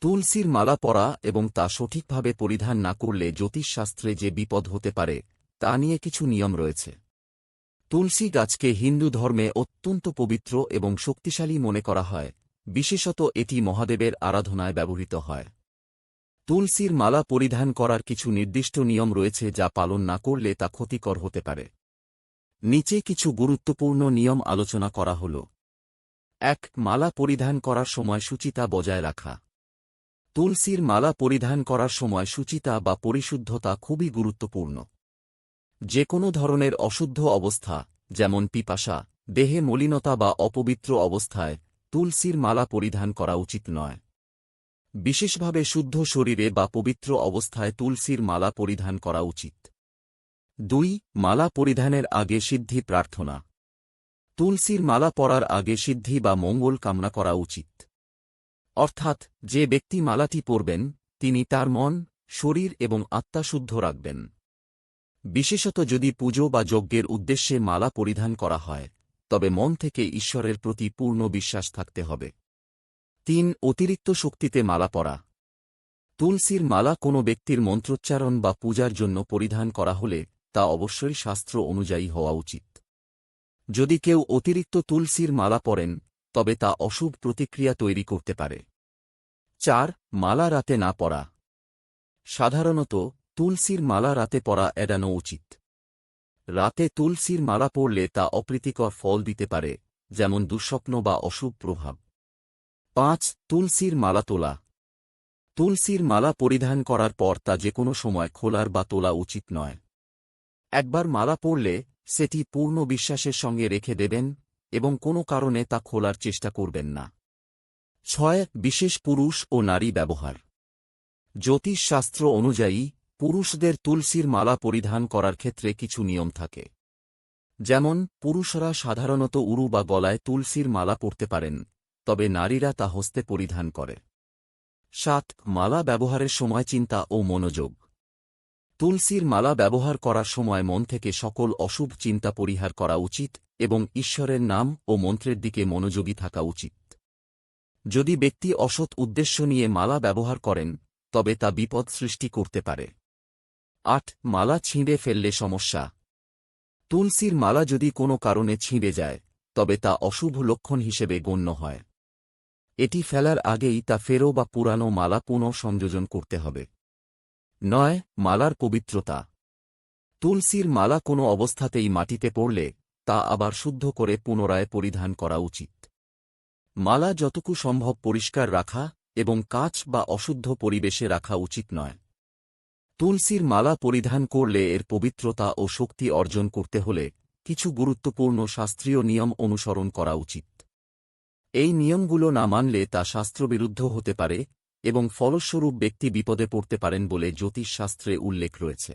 তুলসীর মালা পরা এবং তা সঠিকভাবে পরিধান না করলে জ্যোতিষশাস্ত্রে যে বিপদ হতে পারে, তা নিয়ে কিছু নিয়ম রয়েছে। তুলসী গাছকে হিন্দু ধর্মে অত্যন্ত পবিত্র এবং শক্তিশালী মনে করা হয়, বিশেষত এটি মহাদেবের আরাধনায় ব্যবহৃত হয়। তুলসীর মালা পরিধান করার কিছু নির্দিষ্ট নিয়ম রয়েছে যা পালন না করলে তা ক্ষতিকর হতে পারে। নিচে কিছু গুরুত্বপূর্ণ নিয়ম আলোচনা করা হল। এক, মালা পরিধান করার সময় সুচিতা বজায় রাখা। তুলসীর মালা পরিধান করার সময় সুচিতা বা পরিশুদ্ধতা খুবই গুরুত্বপূর্ণ। যে কোনো ধরনের অশুদ্ধ অবস্থা, যেমন পিপাসা, দেহে মলিনতা বা অপবিত্র অবস্থায় তুলসীর মালা পরিধান করা উচিত নয়। বিশেষভাবে শুদ্ধ শরীরে বা পবিত্র অবস্থায় তুলসীর মালা পরিধান করা উচিত। দুই, মালা পরিধানের আগে সিদ্ধি প্রার্থনা। তুলসীর মালা পরার আগে সিদ্ধি বা মঙ্গল কামনা করা উচিত। অর্থাৎ, যে ব্যক্তি মালাটি পরবেন, তিনি তার মন, শরীর এবং আত্মা শুদ্ধ রাখবেন। বিশেষত যদি পুজো বা যজ্ঞের উদ্দেশ্যে মালা পরিধান করা হয়, তবে মন থেকে ঈশ্বরের প্রতি পূর্ণ বিশ্বাস থাকতে হবে। তিন, অতিরিক্ত শক্তিতে মালা পরা। তুলসীর মালা কোনো ব্যক্তির মন্ত্রোচ্চারণ বা পূজার জন্য পরিধান করা হলে, তা অবশ্যই শাস্ত্র অনুযায়ী হওয়া উচিত। যদি কেউ অতিরিক্ত তুলসীর মালা পরেন তবে তা অশুভ প্রতিক্রিয়া তৈরি করতে পারে। চার, মালা রাতে না পরা সাধারণত, তুলসীর মালা রাতে পরা এড়ানো উচিত। রাতে তুলসীর মালা পড়লে তা অপ্রীতিকর ফল দিতে পারে, যেমন দুঃস্বপ্ন বা অশুভ প্রভাব। পাঁচ, তুলসীর মালা তোলা। তুলসীর মালা পরিধান করার পর তা যে কোনো সময় খোলার বা তোলা উচিত নয়। একবার মালা পড়লে, সেটি পূর্ণ বিশ্বাসের সঙ্গে রেখে দেবেন এবং কোনো কারণে তা খোলার চেষ্টা করবেন না। ছয়, বিশেষ পুরুষ ও নারী ব্যবহার। জ্যোতিষশাস্ত্র অনুযায়ী, পুরুষদের তুলসীর মালা পরিধান করার ক্ষেত্রে কিছু নিয়ম থাকে। যেমন, পুরুষরা সাধারণত উরু বা গলায় তুলসীর মালা পরতে পারেন, তবে নারীরা তা হস্তে পরিধান করে। সাত, মালা ব্যবহারের সময় চিন্তা ও মনোযোগ। তুলসীর মালা ব্যবহার করার সময় মন থেকে সকল অশুভ চিন্তা পরিহার করা উচিত এবং ঈশ্বরের নাম ও মন্ত্রের দিকে মনোযোগী থাকা উচিত। যদি ব্যক্তি অসৎ উদ্দেশ্য নিয়ে মালা ব্যবহার করেন, তবে তা বিপদ সৃষ্টি করতে পারে। আট, মালা ছিঁড়ে ফেললে সমস্যা। তুলসীর মালা যদি কোনো কারণে ছিঁড়ে যায়, তবে তা অশুভ লক্ষণ হিসেবে গণ্য হয়। এটি ফেলার আগেই তা ফেরো বা পুরানো মালা পুনঃ সংযোজন করতে হবে। নয়, মালার পবিত্রতা। তুলসীর মালা কোনো অবস্থাতেই মাটিতে পড়লে, তা আবার শুদ্ধ করে পুনরায় পরিধান করা উচিত। মালা যতটুকু সম্ভব পরিষ্কার রাখা এবং কাচ বা অশুদ্ধ পরিবেশে রাখা উচিত নয়। তুলসীর মালা পরিধান করলে এর পবিত্রতা ও শক্তি অর্জন করতে হলে কিছু গুরুত্বপূর্ণ শাস্ত্রীয় নিয়ম অনুসরণ করা উচিত। এই নিয়মগুলো না মানলে তা শাস্ত্রবিরুদ্ধ হতে পারে এবং ফলস্বরূপ ব্যক্তি বিপদে পড়তে পারেন বলে জ্যোতিষশাস্ত্রে উল্লেখ রয়েছে।